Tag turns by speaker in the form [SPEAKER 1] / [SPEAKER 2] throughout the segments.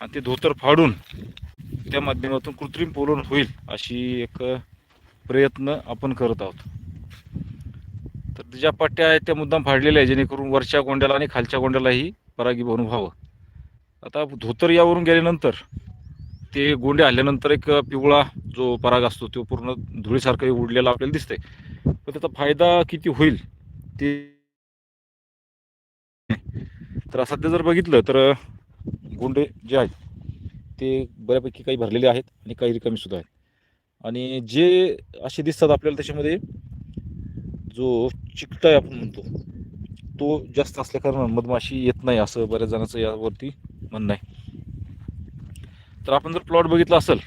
[SPEAKER 1] आणि ते धोतर फाडून त्या माध्यमातून कृत्रिम पोलन होईल अशी एक प्रयत्न आपण करत आहोत. तर ज्या पट्ट्या आहेत त्या मुद्दाम फाडलेल्या आहे जेणेकरून वरच्या गोंड्याला आणि खालच्या गोंड्यालाही परागीभवन व्हावं. आता धोतर यावरून गेल्यानंतर ते गोंडे आल्यानंतर एक पिवळा जो पराग असतो तो पूर्ण धुळीसारखं उडलेला आपल्याला दिसतंय. पण त्याचा फायदा किती होईल ते तर सध्या जर बघितलं तर गोंडे जे आहेत ते बऱ्यापैकी काही भरलेले आहेत आणि काही रिकामी सुद्धा आहेत. आणि जे असे दिसतात आपल्याला त्याच्यामध्ये जो चिकटाय आहे आपण म्हणतो तो जास्त असल्याकारणानं मधमाशी येत नाही असं बऱ्याच जणांचं यावरती म्हणणं आहे. तर आपण जर प्लॉट बघितला असेल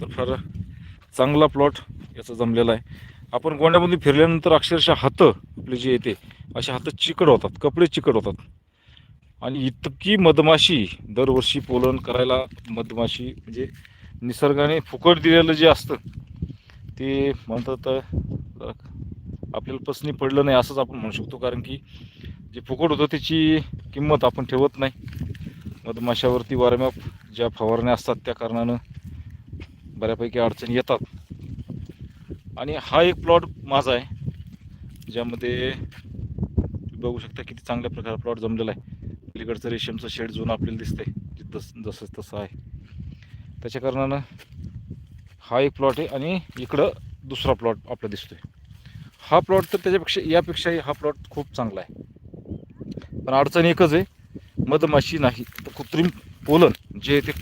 [SPEAKER 1] तर फार चांगला प्लॉट याचा जमलेला आहे. आपण गोंड्यामध्ये फिरल्यानंतर अक्षरशः हात आपले जे येते असे हात चिकट होतात कपडे चिकट होतात. आणि इतकी मधमाशी दरवर्षी पोलन करायला मधमाशी म्हणजे निसर्गाने फुकट दिलेलं जे असतं ते म्हणतात आपल्याला पसनी पडलं नाही असंच आपण म्हणू शकतो. कारण की जे फुकट होतं त्याची किंमत आपण ठेवत नाही. मधमाशावरती वारंवार ज्या फवारण्या असतात त्या कारणानं बऱ्यापैकी अडचणी येतात. आणि हा एक प्लॉट माझा आहे ज्यामध्ये तुम्ही बघू शकता किती चांगल्या प्रकारे प्लॉट जमलेला आहे. अलीकडचं रेशमचं शेड जुनं आपल्याला दिसतंय जस जसं तसं आहे. त्याच्या कारणानं हा एक प्लॉट आहे आणि इकडं दुसरा प्लॉट आपला दिसतोय. हा प्लॉट तर त्याच्यापेक्षा यापेक्षाही हा प्लॉट खूप चांगला आहे. पण अडचण एकच आहे मधमाशी नाही. तर कृत्रिम पोलन जे ते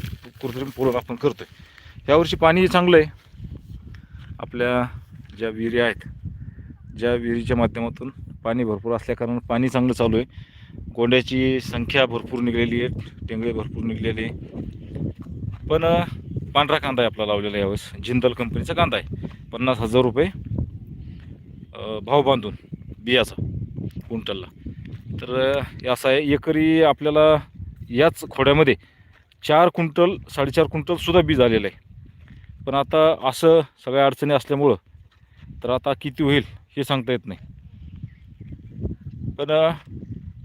[SPEAKER 1] कृत्रिम पोलन आपण करतोय यावर्षी पाणी चांगलं आहे. आपल्या ज्या विहिरी आहेत ज्या विहिरीच्या माध्यमातून पाणी भरपूर असल्याकारणानं पाणी चांगलं चालू आहे. गोंड्याची संख्या भरपूर निघलेली आहे. टेंगळे भरपूर निघलेले पण पांढरा कांदा आहे आपला लावलेला यावेळेस. जिंदल कंपनीचा कांदा आहे. पन्नास हजार रुपये भाव बांधून बियाचा क्विंटलला. तर असा हे असं आहे एकरी आपल्याला याच खोड्यामध्ये चार क्विंटल साडेचार क्विंटलसुद्धा बी झालेलं आहे. पण आता असं सगळ्या अडचणी असल्यामुळं तर आता किती होईल हे सांगता येत नाही. पण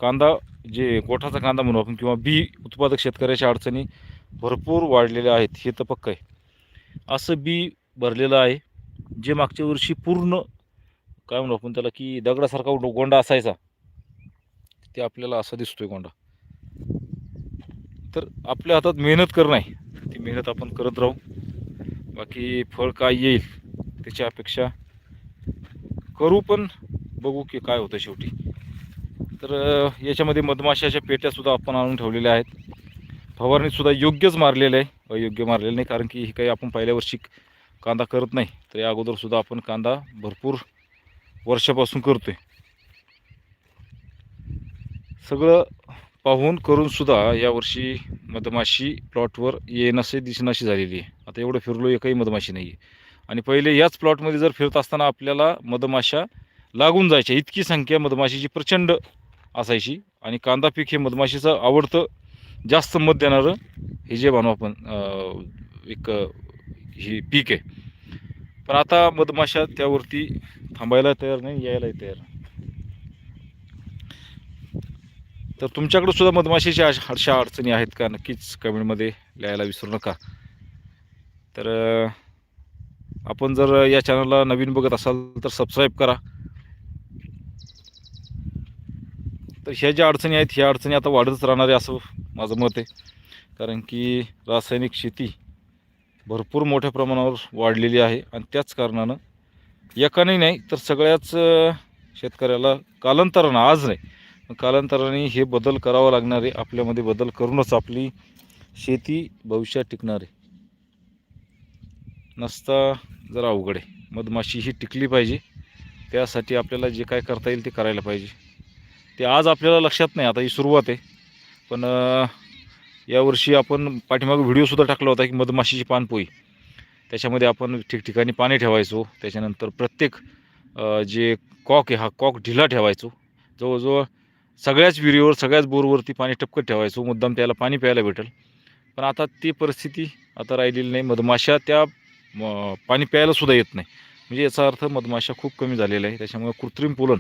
[SPEAKER 1] कांदा जे गोठाचा कांदा म्हणू आपण किंवा बी उत्पादक शेतकऱ्याच्या अडचणी भरपूर वाढलेल्या आहेत हे तर पक्क आहे. असं बी भरलेलं आहे जे मागच्या वर्षी पूर्ण काय म्हणू आपण त्याला की दगडासारखा गोंडा असायचा ते आपल्याला असा दिसतोय गोंडा. तर आपल्या हातात मेहनत करणं आहे ती मेहनत आपण करत राहू. बाकी फळ काय येईल त्याची अपेक्षा करू पण बघू की काय होतं शेवटी. तर याच्यामध्ये मधमाशाच्या पेट्यासुद्धा आपण आणून ठेवलेल्या आहेत. फवारणीसुद्धा योग्यच मारलेलं आहे. अयोग्य मारलेलं नाही कारण की हे काही आपण पहिल्या वर्षी कांदा करत नाही. तर या अगोदरसुद्धा आपण कांदा भरपूर वर्षापासून करतो आहे सगळं पाहून करूनसुद्धा यावर्षी मधमाशी प्लॉटवर येणसे दिसनाशी झालेली आहे. आता एवढं फिरलो एकही मधमाशी नाही आहे आणि पहिले याच प्लॉटमध्ये जर फिरत असताना आपल्याला मधमाशा लागून जायच्या. इतकी संख्या मधमाशीची प्रचंड असायची. आणि कांदा पीक हे मधमाशीचं आवडतं जास्त मध देणारं हे जे म्हणू आपण एक हे पीक आहे. पण आता मधमाशा त्यावरती थांबायला तयार नाही यायलाही तयार नाही. तर तुमच्याकडे सुद्धा मधमाशीच्या अशा अडचणी आहेत का? नक्कीच कमेंटमध्ये लिहायला विसरू नका. तर आपण जर या चॅनलला नवीन बघत असाल तर सबस्क्राईब करा. तर ह्या ज्या अडचणी आहेत ह्या अडचणी आता वाढतच राहणार आहे असं माझं मत आहे. कारण की रासायनिक शेती भरपूर मोठ्या प्रमाणावर वाढलेली आहे आणि त्याच कारणानं एकाने नाही तर सगळ्याच शेतकऱ्याला कालांतरानं आज नाही कालांतराने हे बदल करावा लागणार आहे. आपल्यामध्ये बदल करूनच आपली शेती भविष्यात टिकणार आहे. नसता जरा अवघड आहे. मधमाशी ही टिकली पाहिजे. त्यासाठी आपल्याला जे काय करता येईल ते करायला पाहिजे. ते आज आपल्याला लक्षात नाही आता ही सुरुवात आहे. पण यावर्षी आपण पाठीमागं व्हिडिओसुद्धा टाकला होता की मधमाशीची पानपोई. त्याच्यामध्ये आपण ठिकठिकाणी पाणी ठेवायचो. त्याच्यानंतर प्रत्येक जे कॉक आहे हा कॉक ढिला ठेवायचो. जवळजवळ सगळ्याच विहिरीवर सगळ्याच बोरवरती पाणी टपकत ठेवायचो. मुद्दाम त्याला पाणी प्यायला भेटेल. पण आता ती परिस्थिती आता राहिलेली नाही. मधमाशा त्या पाणी प्यायलासुद्धा येत नाही. म्हणजे याचा अर्थ मधमाशा खूप कमी झालेल्या आहे त्याच्यामुळे कृत्रिम पोलन.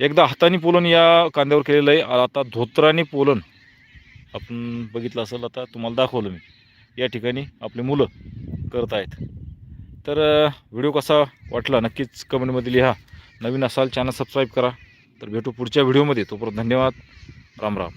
[SPEAKER 1] एकदा हाताने पोलन या कांद्यावर केलेलं आहे. आता धोत्राने पोलन. आपण बघितलं असेल आता तुम्हाला दाखवलं मी. या ठिकाणी आपली मुलं करत आहेत. तर व्हिडिओ कसा वाटला नक्कीच कमेंटमध्ये लिहा. नवीन असाल चॅनल सबस्क्राईब करा. तर भेटू पुढच्या व्हिडिओमध्ये. तोपर्यंत धन्यवाद. राम राम.